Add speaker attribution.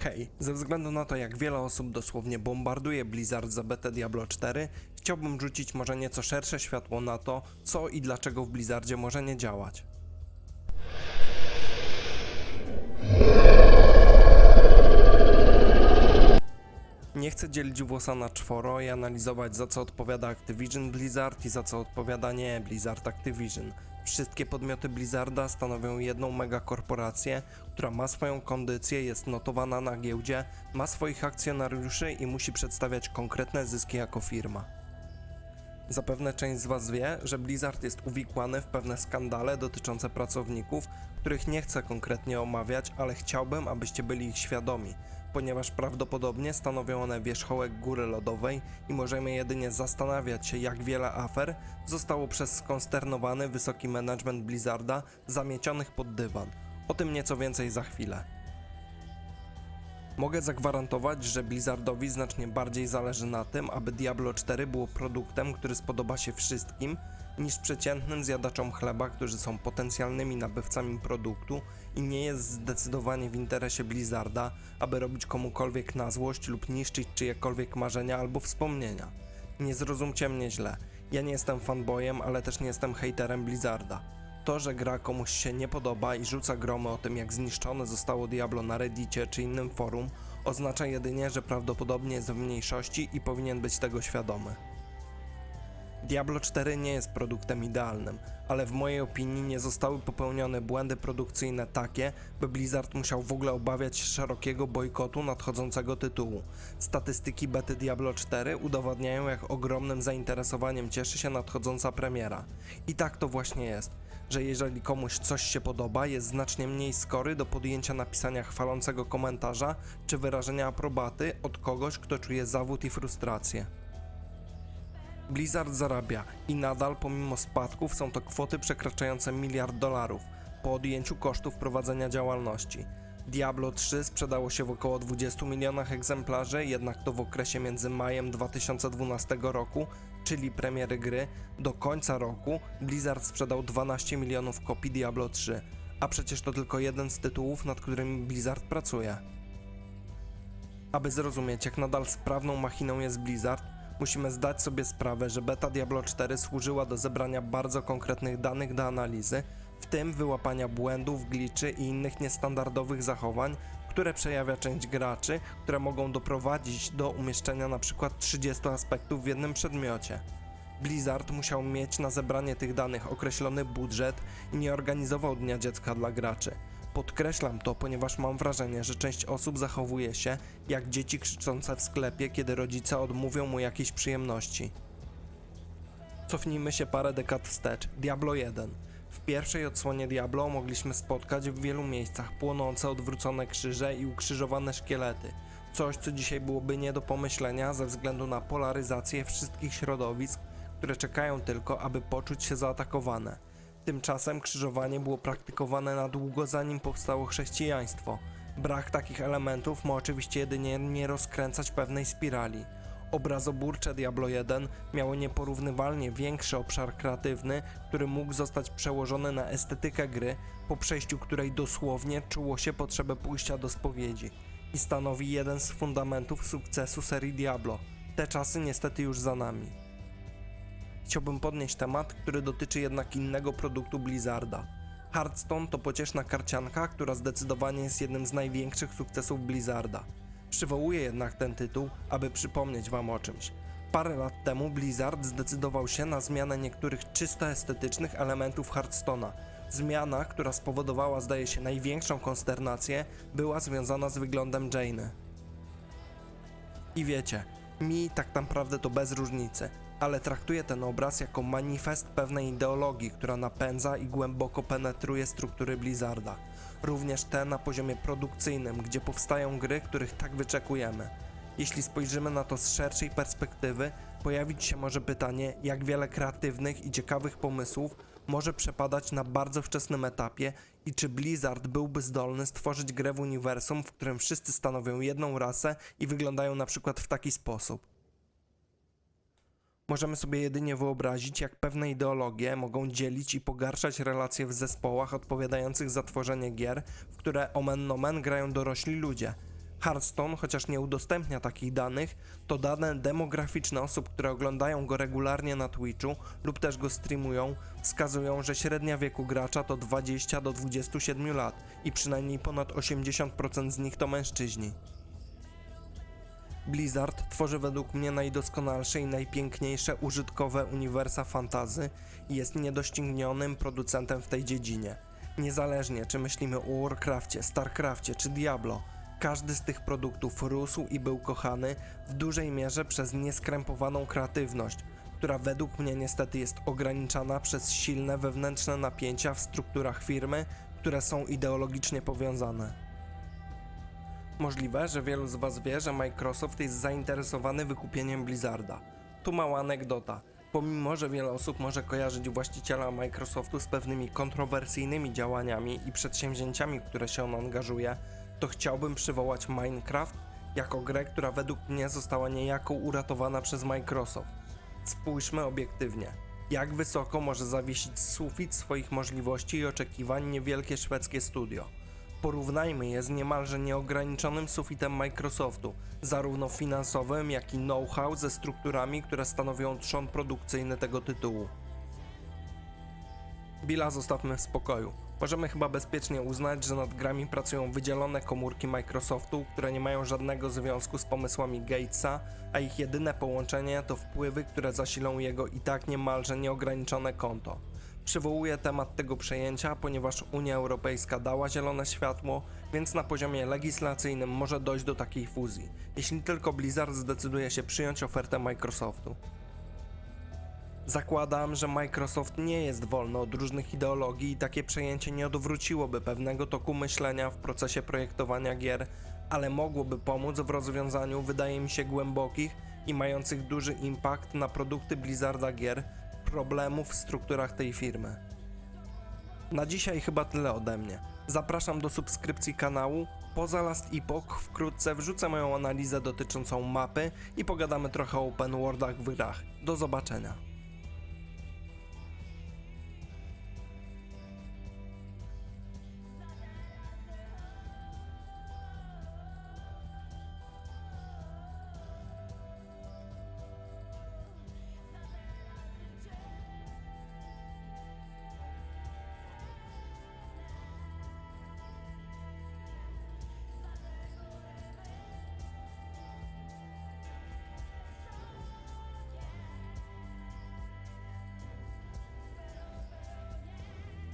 Speaker 1: Hej, ze względu na to jak wiele osób dosłownie bombarduje Blizzard za betę Diablo 4, chciałbym rzucić może nieco szersze światło na to, co i dlaczego w Blizzardzie może nie działać. Chcę dzielić włosa na czworo i analizować za co odpowiada Activision Blizzard i za co odpowiada nie Blizzard Activision. Wszystkie podmioty Blizzarda stanowią jedną megakorporację, która ma swoją kondycję, jest notowana na giełdzie, ma swoich akcjonariuszy i musi przedstawiać konkretne zyski jako firma. Zapewne część z Was wie, że Blizzard jest uwikłany w pewne skandale dotyczące pracowników, których nie chcę konkretnie omawiać, ale chciałbym, abyście byli ich świadomi, ponieważ prawdopodobnie stanowią one wierzchołek góry lodowej i możemy jedynie zastanawiać się, jak wiele afer zostało przez skonsternowany wysoki management Blizzarda zamiecionych pod dywan. O tym nieco więcej za chwilę. Mogę zagwarantować, że Blizzardowi znacznie bardziej zależy na tym, aby Diablo 4 było produktem, który spodoba się wszystkim, niż przeciętnym zjadaczom chleba, którzy są potencjalnymi nabywcami produktu i nie jest zdecydowanie w interesie Blizzarda, aby robić komukolwiek na złość lub niszczyć czyjekolwiek marzenia albo wspomnienia. Nie zrozumcie mnie źle, ja nie jestem fanboyem, ale też nie jestem hejterem Blizzarda. To, że gra komuś się nie podoba i rzuca gromy o tym, jak zniszczone zostało Diablo na Reddicie czy innym forum, oznacza jedynie, że prawdopodobnie jest w mniejszości i powinien być tego świadomy. Diablo 4 nie jest produktem idealnym, ale w mojej opinii nie zostały popełnione błędy produkcyjne takie, by Blizzard musiał w ogóle obawiać się szerokiego bojkotu nadchodzącego tytułu. Statystyki bety Diablo 4 udowadniają, jak ogromnym zainteresowaniem cieszy się nadchodząca premiera. I tak to właśnie jest, że jeżeli komuś coś się podoba, jest znacznie mniej skory do podjęcia napisania chwalącego komentarza czy wyrażenia aprobaty od kogoś, kto czuje zawód i frustrację. Blizzard zarabia i nadal pomimo spadków są to kwoty przekraczające miliard dolarów po odjęciu kosztów prowadzenia działalności. Diablo 3 sprzedało się w około 20 milionach egzemplarzy, jednak to w okresie między majem 2012 roku, czyli premiery gry, do końca roku Blizzard sprzedał 12 milionów kopii Diablo 3, a przecież to tylko jeden z tytułów, nad którymi Blizzard pracuje. Aby zrozumieć, jak nadal sprawną machiną jest Blizzard, musimy zdać sobie sprawę, że beta Diablo 4 służyła do zebrania bardzo konkretnych danych do analizy, w tym wyłapania błędów, gliczy i innych niestandardowych zachowań, które przejawia część graczy, które mogą doprowadzić do umieszczenia np. 30 aspektów w jednym przedmiocie. Blizzard musiał mieć na zebranie tych danych określony budżet i nie organizował Dnia Dziecka dla graczy. Podkreślam to, ponieważ mam wrażenie, że część osób zachowuje się jak dzieci krzyczące w sklepie, kiedy rodzice odmówią mu jakiejś przyjemności. Cofnijmy się parę dekad wstecz. Diablo 1. W pierwszej odsłonie Diablo mogliśmy spotkać w wielu miejscach płonące odwrócone krzyże i ukrzyżowane szkielety. Coś, co dzisiaj byłoby nie do pomyślenia ze względu na polaryzację wszystkich środowisk, które czekają tylko, aby poczuć się zaatakowane. Tymczasem krzyżowanie było praktykowane na długo zanim powstało chrześcijaństwo. Brak takich elementów ma oczywiście jedynie nie rozkręcać pewnej spirali. Obrazoburcze Diablo 1 miało nieporównywalnie większy obszar kreatywny, który mógł zostać przełożony na estetykę gry, po przejściu której dosłownie czuło się potrzebę pójścia do spowiedzi i stanowi jeden z fundamentów sukcesu serii Diablo. Te czasy niestety już za nami. Chciałbym podnieść temat, który dotyczy jednak innego produktu Blizzarda. Hearthstone to pocieszna karcianka, która zdecydowanie jest jednym z największych sukcesów Blizzarda. Przywołuję jednak ten tytuł, aby przypomnieć Wam o czymś. Parę lat temu Blizzard zdecydował się na zmianę niektórych czysto estetycznych elementów Hearthstone'a. Zmiana, która spowodowała zdaje się największą konsternację, była związana z wyglądem Jane'y. I wiecie, mi tak naprawdę to bez różnicy, ale traktuję ten obraz jako manifest pewnej ideologii, która napędza i głęboko penetruje struktury Blizzarda. Również te na poziomie produkcyjnym, gdzie powstają gry, których tak wyczekujemy. Jeśli spojrzymy na to z szerszej perspektywy, pojawić się może pytanie, jak wiele kreatywnych i ciekawych pomysłów może przepadać na bardzo wczesnym etapie i czy Blizzard byłby zdolny stworzyć grę w uniwersum, w którym wszyscy stanowią jedną rasę i wyglądają na przykład w taki sposób. Możemy sobie jedynie wyobrazić, jak pewne ideologie mogą dzielić i pogarszać relacje w zespołach odpowiadających za tworzenie gier, w które omen nomen grają dorośli ludzie. Hearthstone, chociaż nie udostępnia takich danych, to dane demograficzne osób, które oglądają go regularnie na Twitchu lub też go streamują, wskazują, że średnia wieku gracza to 20 do 27 lat i przynajmniej ponad 80% z nich to mężczyźni. Blizzard tworzy według mnie najdoskonalsze i najpiękniejsze użytkowe uniwersa fantazy i jest niedoścignionym producentem w tej dziedzinie. Niezależnie czy myślimy o Warcrafcie, Starcrafcie czy Diablo, każdy z tych produktów rósł i był kochany w dużej mierze przez nieskrępowaną kreatywność, która według mnie niestety jest ograniczana przez silne wewnętrzne napięcia w strukturach firmy, które są ideologicznie powiązane. Możliwe, że wielu z Was wie, że Microsoft jest zainteresowany wykupieniem Blizzarda. Tu mała anegdota. Pomimo, że wiele osób może kojarzyć właściciela Microsoftu z pewnymi kontrowersyjnymi działaniami i przedsięwzięciami, które się on angażuje, to chciałbym przywołać Minecraft jako grę, która według mnie została niejako uratowana przez Microsoft. Spójrzmy obiektywnie. Jak wysoko może zawiesić sufit swoich możliwości i oczekiwań niewielkie szwedzkie studio? Porównajmy je z niemalże nieograniczonym sufitem Microsoftu, zarówno finansowym, jak i know-how ze strukturami, które stanowią trzon produkcyjny tego tytułu. Billa zostawmy w spokoju. Możemy chyba bezpiecznie uznać, że nad grami pracują wydzielone komórki Microsoftu, które nie mają żadnego związku z pomysłami Gatesa, a ich jedyne połączenie to wpływy, które zasilą jego i tak niemalże nieograniczone konto. Przywołuję temat tego przejęcia, ponieważ Unia Europejska dała zielone światło, więc na poziomie legislacyjnym może dojść do takiej fuzji, jeśli tylko Blizzard zdecyduje się przyjąć ofertę Microsoftu. Zakładam, że Microsoft nie jest wolny od różnych ideologii i takie przejęcie nie odwróciłoby pewnego toku myślenia w procesie projektowania gier, ale mogłoby pomóc w rozwiązaniu, wydaje mi się, głębokich i mających duży impact na produkty Blizzarda gier problemów w strukturach tej firmy. Na dzisiaj chyba tyle ode mnie. Zapraszam do subskrypcji kanału. Poza Last Epoch wkrótce wrzucę moją analizę dotyczącą mapy i pogadamy trochę o open worldach w grach. Do zobaczenia.